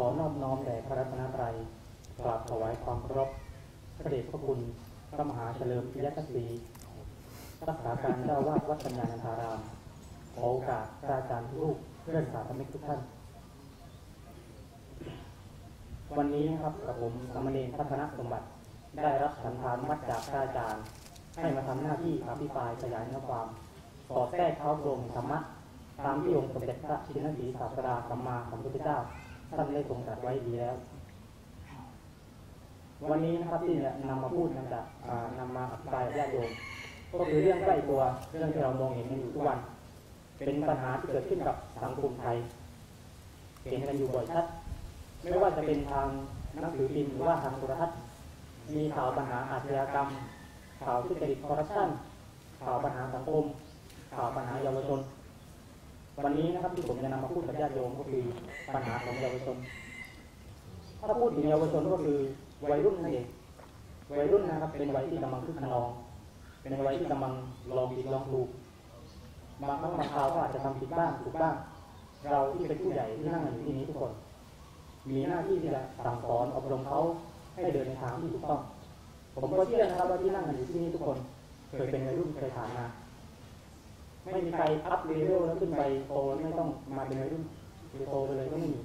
ขอนอบน้อมแด่พระรัตนตรัยกราบถวายความเคารพพระเดชพระคุณพระมหาเฉลิมพิยกษีรักษาการเจ้าวาดวัดปัญญานันทารามขอโอกาสพระอาจารย์ทุกเพื่อนสาธมิกทุกท่าน วันนี้นะครับกับผมสามเณรพัฒนสมบัติ ได้รับสันทานมัดจากพระอาจารย์ ให้มาทำหน้าที่อภิปรายขยายเนื้อความสอดแทรกเข้าโรงธรรมะตามที่องค์สมเด็จพระชินสีศาสดาสัมมาสัมพุทธเจ้า ท่านได้ทรงตรัสไว้ดีแล้ว วันนี้นะครับที่จะนำมาพูดนำจากนำมาอภิปรายญาติโยมก็คือเรื่องใกล้ตัวเรื่องที่เรามองเห็นกันอยู่ทุกวัน เป็นปัญหาที่เกิดขึ้นกับสังคมไทยเห็นกันอยู่บ่อยชัดไม่ว่าจะเป็นทางหนังสือพิมพ์หรือว่าทางโทรทัศน์มีข่าวปัญหาอาชญากรรม ข่าวทุจริตคอร์รัปชันข่าวปัญหาสังคม ข่าวปัญหาเยาวชน วันนี้นะครับที่ผมจะนำมาพูดกับญาติโยมก็คือปัญหาของเยาวชน ถ้าพูดถึงเยาวชนก็คือวัยรุ่นนั่นเองวัยรุ่นนะครับ เป็นวัยที่กำลังคึกขนอง เป็นวัยที่กำลังลองผิดลองถูกบางครั้งบางคราวก็อาจจะทำผิดบ้างถูกบ้าง เราที่เป็นผู้ใหญ่ที่นั่งอยู่ที่นี้ทุกคน มีหน้าที่ที่จะสั่งสอนอบรมเขาให้เดินในทางที่ถูกต้อง ผมก็เชื่อนะครับว่าที่นั่งอยู่ที่นี้ทุกคน เคยเป็นวัยรุ่นเคยผ่านมา ไม่มีใครอัพเลเวลแล้วขึ้นไปโตไม่ต้องมาเป็นวัยรุ่นหรือโตไปเลยก็ไม่มี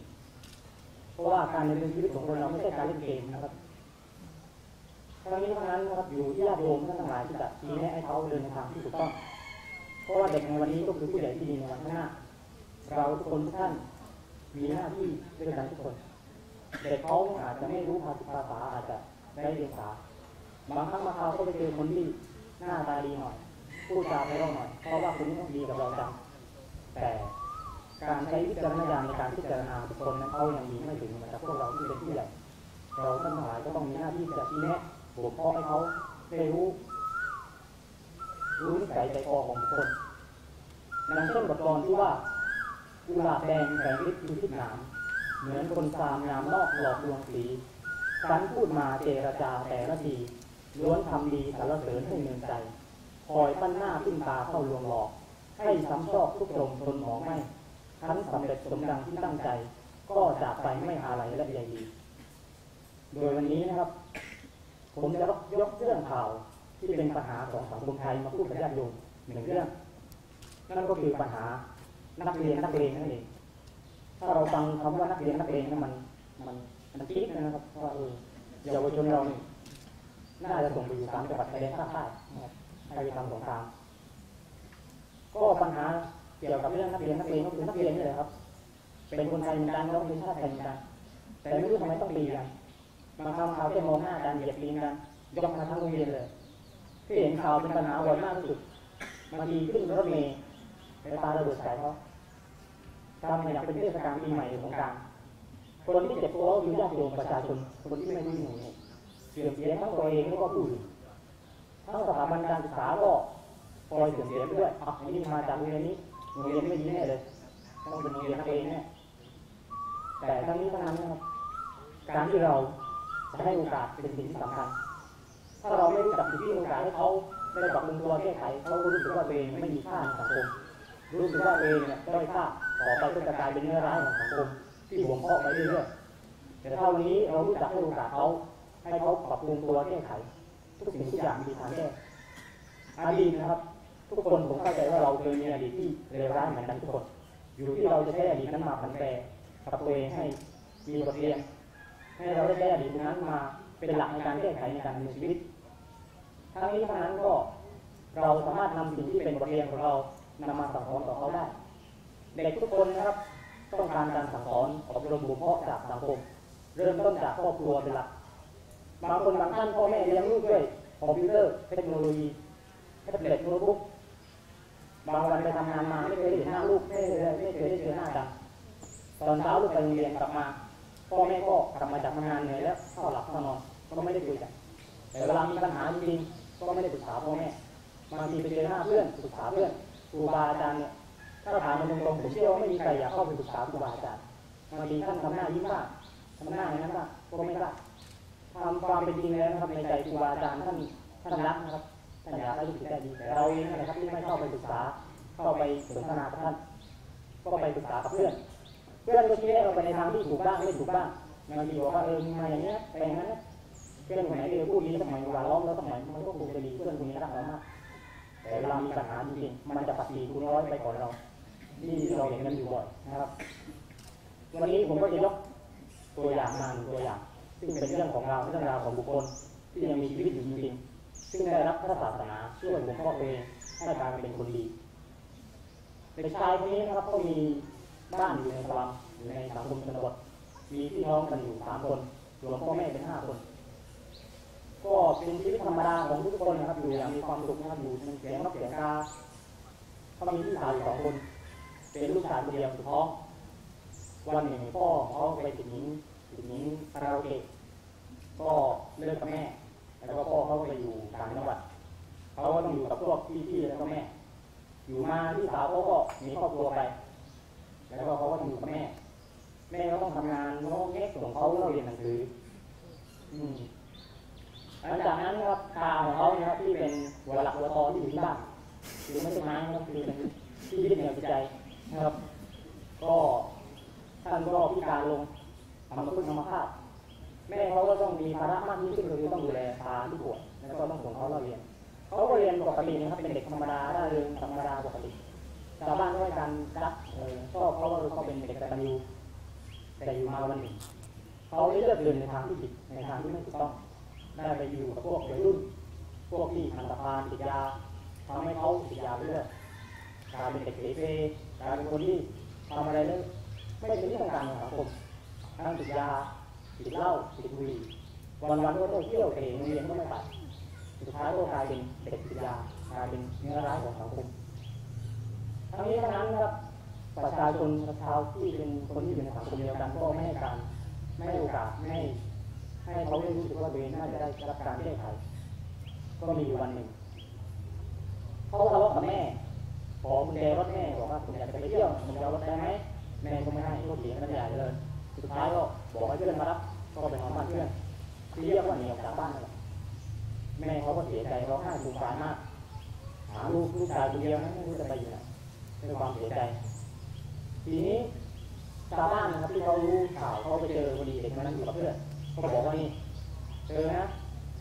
เพราะว่าการดำเนินชีวิตของคนเราไม่ใช่การเล่นเกมนะครับทั้งนี้ทั้งนั้นนะครับอยู่ที่ญาติโยมท่านทั้งหลายที่จะชี้แนะให้เขาเดินในทางที่ถูกต้อง เพราะว่าเด็กในวันนี้ก็คือผู้ใหญ่ที่ดีในวันข้างหน้า เราทุกคนทุกท่านมีหน้าที่ด้วยกันทุกคน เด็กเขาอาจจะไม่รู้ภาษาภาษาอาจจะได้เรียนภาษาบางครั้งบางคราวก็ไปเจอคนที่หน้าตาดีหน่อย พูดจาไพเราะหน่อย เพราะว่าคุณดีกับเราจังแต่การใช้วิจารณญาณในการพิจารณาบุคคลนั้นเขายังมีไม่ถึงเหมือนกับพวกเราที่เป็นผู้ใหญ่เราท่านทั้งหลายก็ต้องมีหน้าที่จะชี้แนะบ่มเพาะให้เขาได้รู้ รู้นิสัยใจคอของบุคคลดังเช่นบทกลอนที่ว่ากุหลาบแดงแสงฤทธิ์อยู่ที่หนามเหมือนคนสามงามนอกหลอกลวงสีฉันพูดมาเจรจาแต่ละทีล้วนทำดีสารเสริญให้เงินใจ คอยปั้นหน้าขึ้นตาเข้าลวงหลอก ให้ซ้ำชอบทุกตรงทนหมองไม่ทั้นสำเร็จสมดังที่ตั้งใจ ก็จากไปไม่อะไรและใยดี โดยวันนี้นะครับ ผมจะยกเรื่องข่าวที่เป็นปัญหาของสังคมไทยมาพูดกับญาติโยมหนึ่งเรื่อง นั่นก็คือปัญหานักเรียนนักเลงนั่นเองถ้าเราฟังคำว่านักเรียนนักเลงนั้นมันมันมันคิดนะครับว่าเออเยาวชนเราเนี่ยน่าจะส่งไปอยู่ตามจังหวัดชายแดนภาคใต้ นะครับให้ไปทำสงครามก็ปัญหาเกี่ยวกับเรื่องนักเรียนนักเลงก็คือนักเรียนนี่แหละครับ เป็นคนไทยเหมือนกันเราเป็นชาติไทยเหมือนกันแต่ไม่รู้ทำไมต้องตีกันบางครั้งเขาแค่มองหน้ากันเหยียบตีนกันยกมาทั้งโรงเรียนเลยที่เห็นข่าวเป็นปัญหาบ่อยมากที่สุดบางทีขึ้นรถเมล์ไปปาระเบิดใส่เขาทำอย่างเป็นเทศกาลปีใหม่ของกลางคนที่เจ็บตัวคือญาติโยมประชาชนคนที่ไม่รู้หนูเสื่อมเสียทั้งตัวเองแล้วก็ผู้อื่น ทั้งสถาบันการศึกษาก็ปล่อยเสื่อมเสียไปด้วยอะอันนี้มาจากโรงเรียนนี้โรงเรียนไม่ดีแน่เลยต้องเป็นโรงเรียนนักเลงแน่แต่ทั้งนี้ทั้งนั้นนะครับการที่เราจะให้โอกาสเป็นสิ่งที่สำคัญ ถ้าเราไม่รู้จักสิทธิโอกาสให้เขาได้ปรับปรุงตัวแก้ไขเขาก็รู้สึกว่าตัวเองไม่มีค่าในสังคมรู้สึกว่าตัวเองเนี่ยด้อยค่าต่อไปก็จะกลายเป็นเนื้อร้ายของสังคมที่บ่มเพาะไปเรื่อยๆแต่ถ้าวันนี้เรารู้จักให้โอกาสเขาให้เขาปรับปรุงตัวแก้ไข ทุกสิ่งทุกอย่างมีทางแก้อดีตนะครับ ทุกคนผมเข้าใจว่าเราเคยมีอดีตที่เลวร้ายเหมือนกันทุกคน อยู่ที่เราจะใช้อดีตนั้นมาผันแปรกับตัวเองให้มีบทเรียน ให้เราได้ใช้อดีตนั้นมาเป็นหลักในการแก้ไขในการดำเนินชีวิตทั้งนี้ทั้งนั้นก็เราสามารถนำสิ่งที่เป็นบทเรียนของเรานำมาสั่งสอนต่อเขาได้เด็กทุกคนนะครับ ต้องการการสั่งสอนอบรมบ่มเพาะจากสังคม เริ่มต้นจากครอบครัวเป็นหลักบางคนบางท่านพ่อแม่เลี้ยงลูกด้วย คอมพิวเตอร์เทคโนโลยีแท็บเล็ตโน้ตบุ๊กบางวันไปทำงานมาไม่เคยเห็นหน้าลูกไม่เคยไม่เคยได้เจอหน้ากันตอนเช้าลูกไปโรงเรียนกลับมาพ่อแม่ก็กลับมาจากทำงานเหนื่อยแล้วเข้าหลับเข้านอนก็ไม่ได้คุยกันแต่เวลามีปัญหาจริงๆก็ไม่ได้ปรึกษาพ่อแม่บางทีไปเจอหน้าเพื่อนปรึกษาเพื่อนครูบาอาจารย์เนี่ยถ้าถามมันตรงๆผมเชื่อว่าไม่มีใครอยากเข้าไปปรึกษาครูบาอาจารย์บางทีท่านทำหน้ายิ้มบ้างทำหน้าอย่างนั้นบ้างก็ไม่ได้ กล้าทำความเป็นจริงแล้วนะครับในใจครูบาอาจารย์ท่านท่านรักนะครับท่านอยากให้ลูกศิษย์ได้ดีแต่เราเองนะครับที่ไม่เข้าไปปรึกษาเข้าไปสนทนากับท่าน ก็ไปปรึกษากับเพื่อนเพื่อนก็ชี้แนะเราไปในทางที่ถูกบ้างไม่ถูกบ้างบางทีบอกว่าเออมาอย่างเงี้ยไปอย่างนั้นเพื่อนคนไหนที่พูดดีสมัยวลาล้อมแล้วสมัยมันก็คงจะดีเพื่อนคนนี้รักเรามากแต่เวลามีปัญหาจริงๆมันจะปัดปีคุณร้อยไปก่อนเรานี่ที่เราเห็นกันอยู่บ่อยนะครับ วันนี้ผมก็จะยกตัวอย่างมาหนึ่งตัวอย่าง ซึ่งเป็นเรื่องของเราเรื่องราวของบุคคลที่ยังมีชีวิตอยู่จริงๆซึ่งได้รับพระศาสนาช่วยบ่มเพาะเองให้กลายเป็นคนดีเด็กชายคนนี้นะครับก็มีบ้านอยู่ในสลัมอยู่ในสังคมชนบทมีพี่น้องกันอยู่สามคนรวมพ่อแม่เป็นห้าคน ก็เป็นชีวิตธรรมดาของทุกคนนะครับอยู่อย่างมีความสุขนะครับอยู่ในเสียงนกเสียงกาเขามีพี่สาวอยู่สองคน เป็นลูกชายคนเดียวสุดท้องวันหนึ่งพ่อเขาไปติดหญิงติดหญิงคาราโอเกะ ก็เลิกกับแม่ แล้วก็พ่อเขาก็ไปอยู่ต่างจังหวัดเขาก็ต้องอยู่กับพวกพี่ๆแล้วก็แม่ อยู่มาพี่สาวเขาก็มีครอบครัวไป แล้วก็เขาก็อยู่กับแม่ แม่ก็ต้องทำงานน้องเล็กส่งเขาเรียนหนังสืออืมหลังจากนั้นนะครับตาของเขาเนี่ยครับที่เป็นหัวหลักหัวตอที่อยู่ที่บ้านคือไม่ใช่ไม้นะครับคือเป็นที่ยึดเหนี่ยวจิตใจนะครับ ก็ท่านก็พิการลงทำมาพึ่งธรรมภาพ แม่เขาก็ต้องมีภาระมากยิ่งขึ้นก็คือต้องดูแลตาที่ปวยแล้วก็ต้องส่งเขาเรียนเขาก็เรียนปกตินะครับเป็นเด็กธรรมดาได้เรียนธรรมดาปกติชาวบ้านก็ให้การรักเออชอบเขาว่าเขาเป็นเด็กกตัญญูแต่อยู่มาวันหนึ่งเขาได้เลือกเดินในทางที่ผิดในทางที่ไม่ถูกต้องได้ไปอยู่กับพวกวัยรุ่น พวกที่อันตพานติดยาทำให้เขาติดยาไปเรื่อยกลายเป็นเด็กเสพกลายเป็นคนที่ทำอะไรเลยไม่เป็นที่ต้องการของสังคมทั้งติดยา ติดเหล้าติดบุหรี่วันวันก็ต้องเที่ยวเตะโรงเรียนก็ไม่ไปสุดท้ายก็กลายเป็นเด็กติดยากลายเป็นเนื้อร้ายของสังคมทั้งนี้ทั้งนั้นนะครับประชาชนชาวที่เป็นคนที่อยู่ในสังคมเดียวกันก็ไม่ให้การไม่ให้โอกาสไม่ให้ให้เขาได้รู้สึกว่าตัวเองน่าจะได้รับการแก้ไขก็มีวันหนึ่งเขาทะเลาะกับแม่ขอกุญแจรถแม่บอกว่าผมอยากจะไปเที่ยวผมจะเอารถได้ไหมแม่ก็ไม่ให้ก็เถียงกันใหญ่เลย สุดท้ายก็บอกให้เพื่อนมารับ ก็ไปนอนบ้านเพื่อนที่เรียกว่าหนีออกจากบ้านแม่เขาก็เสียใจร้องไห้ฟูมฟายมากหาลูกลูกชายคนเดียวนะไม่รู้จะไปอยู่ไหนด้วยความเสียใจ ทีนี้ชาวบ้านนะครับที่เขารู้ข่าวเขาไปเจอพอดีเด็กคนนั้นอยู่กับเพื่อนเขาบอกว่านี่เธอนะ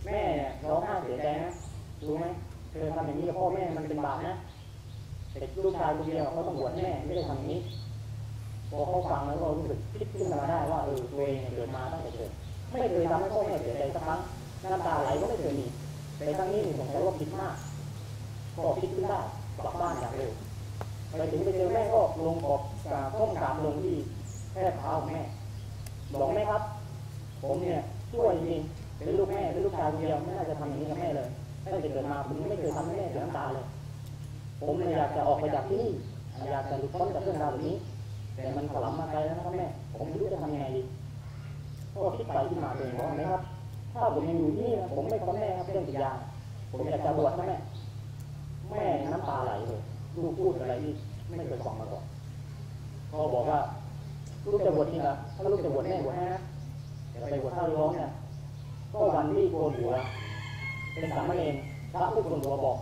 แม่เนี่ยร้องไห้เสียใจนะรู้ไหมเธอทำอย่างนี้กับพ่อแม่มันเป็นบาปนะเด็กลูกชายคนเดียวเขาต้องบวชแม่ไม่ได้ทำอย่างนี้ พอเขาฟังแล้วก็รู้สึกคิดขึ้นมาได้ว่าเออตัวเองเกิดมาตั้งแต่เกิดไม่เคยทำให้พ่อแม่เสียใจสักครั้งน้ำตาไหลก็ไม่เคยมีแต่ครั้งนี้นี่สงสัยว่าคิดมากก็คิดขึ้นได้กลับบ้านอย่างเร็วไปถึงไปเจอแม่ก็ลงกอบกราบก้มกราบลงที่แค่เท้าของแม่บอกแม่ครับ ผมเนี่ยช่วยจริงเป็นลูกแม่เป็นลูกชายคนเดียวไม่น่าจะทำอย่างนี้กับแม่เลยตั้งแต่เกิดมาผมไม่เคยทำให้แม่เสียน้ำตาเลย ผมเนี่ยอยากจะออกไปจากที่นี่อยากจะหลุดพ้นจากเรื่องราวแบบนี้ แต่มันถลำมาไกลแล้วนะครับแม่ ผมไม่รู้จะทำยังไงดีก็คิดไปคิดมาเองว่าแม่ครับ ถ้าผมยังอยู่ที่นี่นะผมไม่ทนแม่ครับเรื่องติดยา ผมอยากจะบวชนะแม่ แม่น้ำตาไหลเลยลูกพูดอะไรที่ไม่เคยฟังมาก่อนพ่อบอกว่าลูกจะบวชจริงเหรอถ้าลูกจะบวชแม่บวชให้นะแต่ไปบวชถ้าร้องเนี่ยก็วันที่โกนหัวเป็นสามเณรพระผู้โกนหัวบอก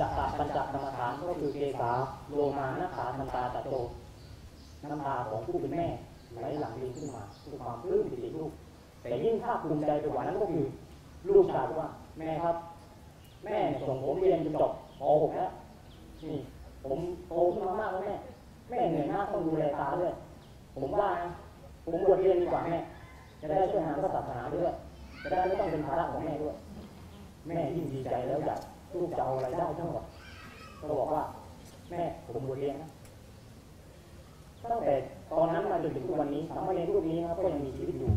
จะตาปัญจกรรมฐานก็คือเกสาโลมานาขาทันตาตะโต น้ำตาของผู้เป็นแม่ไหลหลั่งลินขึ้นมาด้วยความปลื้มปิติลูก แต่ยิ่งภาคภูมิใจไปกว่านั้นก็คือ ลูกชายว่า แม่ครับ แม่ส่งผมเรียนจนจบป .6 แล้วนี่ผมโตขึ้นมามากแล้วแม่แม่เหนื่อยมากต้องดูแลตาด้วยผมว่าผมบวชเรียนดีกว่าแม่จะได้ช่วยงาพระศาสนาด้วยจะได้ไม่ต้องเป็นภาระของแม่ด้วย แม่ยิ่งดีใจแล้วอยากลูกจะเอาอะไรได้ทั้งหมดก็บอกว่า แม่ผมบวชเรียนนะ ตั้งแต่ตอนนั้นมาจนถึงทุกวันนี้สามเณรรูปนี้นะครับก็ยังมีชีวิตอยู่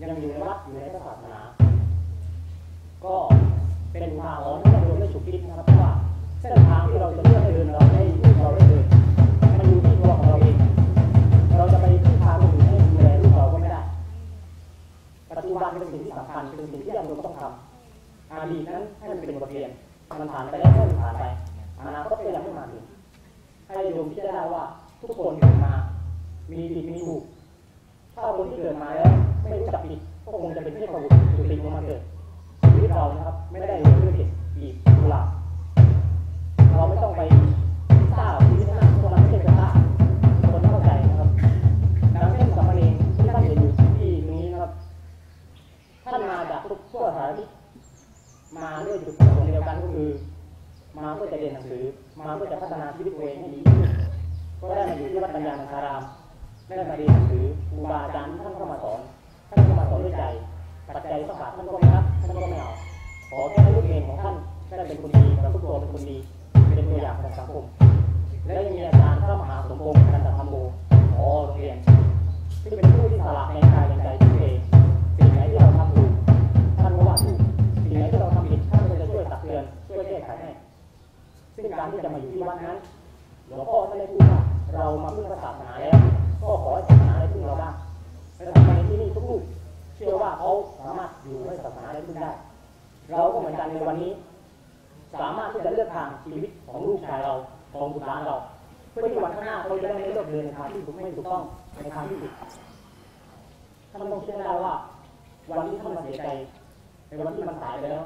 ยังอยู่ในวัดอยู่ในศาสนา ก็เป็นอุทาหรณ์ให้เราได้ฉุกคิดนะครับว่าเส้นทางที่เราจะเลือกให้เดินเราให้เราได้เดินมันอยู่ที่ตัวของเราเอง เราจะไปพึ่งพาคนอื่นให้ดูแลลูกเราก็ไม่ได้ ปัจจุบันเป็นสิ่งที่สำคัญเป็นสิ่งที่เราต้องทำอดีตนั้นให้มันเป็นบทเรียนมันผ่านไปแล้วก็ผ่านไปอนาคตก็ยังไม่มาถึงให้โยมคิดได้ว่าทุกคนเกิดมา มีผิดมีถูกถ้าคนที่เกิดมาแล้วไม่รู้จักผิดก็คงจะเป็นเทพบุตรสุติลงมาเกิดชีวิตเรานะครับ ไม่ได้เลยด้วยเหตุบีบกุหลาบเราไม่ต้องไป ปัจจัยสักบาท่านก็ไม่รับท่านก็ไม่เอาขอแค่ให้ลูกเองของท่านได้เป็นคนดีประพฤติตัวเป็นคนดี เป็นตัวอย่างของสังคม และยังมีอาจารย์พระมหาสมพงษ์กันตธรรมโมขอโรงเรียนที่เป็นผู้ที่สละในกายในใจทุกเองสิ่งไหนที่เราทำถูกท่านก็ว่าถูกสิ่งไหนที่เราทำผิดท่านก็จะช่วยตักเตือนช่วยแก้ไขให้ซึ่งการที่จะมาอยู่ที่วัดนั้นหลวงพ่อท่านได้พูดว่าเรามาพึ่งพระศาสนาแล้ว ก็ขอให้ศาสนาได้พึ่งเราบ้างและทำไมที่นี่ทุกรูป เชื่อว่าเขาสามารถอยู่ให้ศาสนาได้พึ่งได้ เราก็เหมือนกันในวันนี้ สามารถที่จะเลือกทางชีวิตของลูกชายเราของบุตรหลานเราเพื่อที่วันข้างหน้าเขาจะได้ไม่เลือกเดินในทางที่ถูกไม่ถูกต้องในทางที่ผิดท่านต้องเชื่อได้ว่า วันที่ท่านมาเสียใจในวันที่มันตายไปแล้ว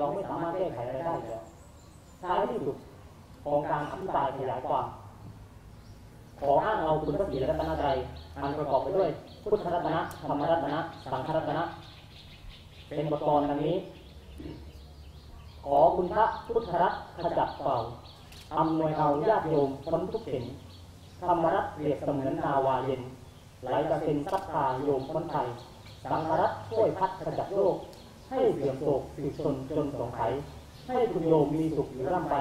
เราไม่สามารถแก้ไขอะไรได้เลยท้ายที่สุดของการอธิบายขยายความขออ้างเอาคุณพระศรีรัตนตรัยอันประกอบไปด้วย พุทธรัตนะธรรมรัตนะสังฆรัตนะ เป็นบทกลอนดังนี้ ขอคุณพระพุทธรัตน์ขจัดเป่าอำนวยเอาญาติโยมพ้นทุกข์เข็นธรรมรัตเปรียบเสมือนนาวาเย็นไหลกระเซ็นซัดพาโยมพ้นภัยสังฆรัตช่วยพัดขจัดโลก ให้เสื่อมโศกสืบชนจนสงไขให้คุณโยมมีสุขอยู่ร่ำไป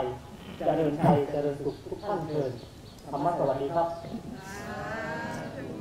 เจริญใจเจริญสุขทุกท่านเทินธรรมะสวัสดีครับ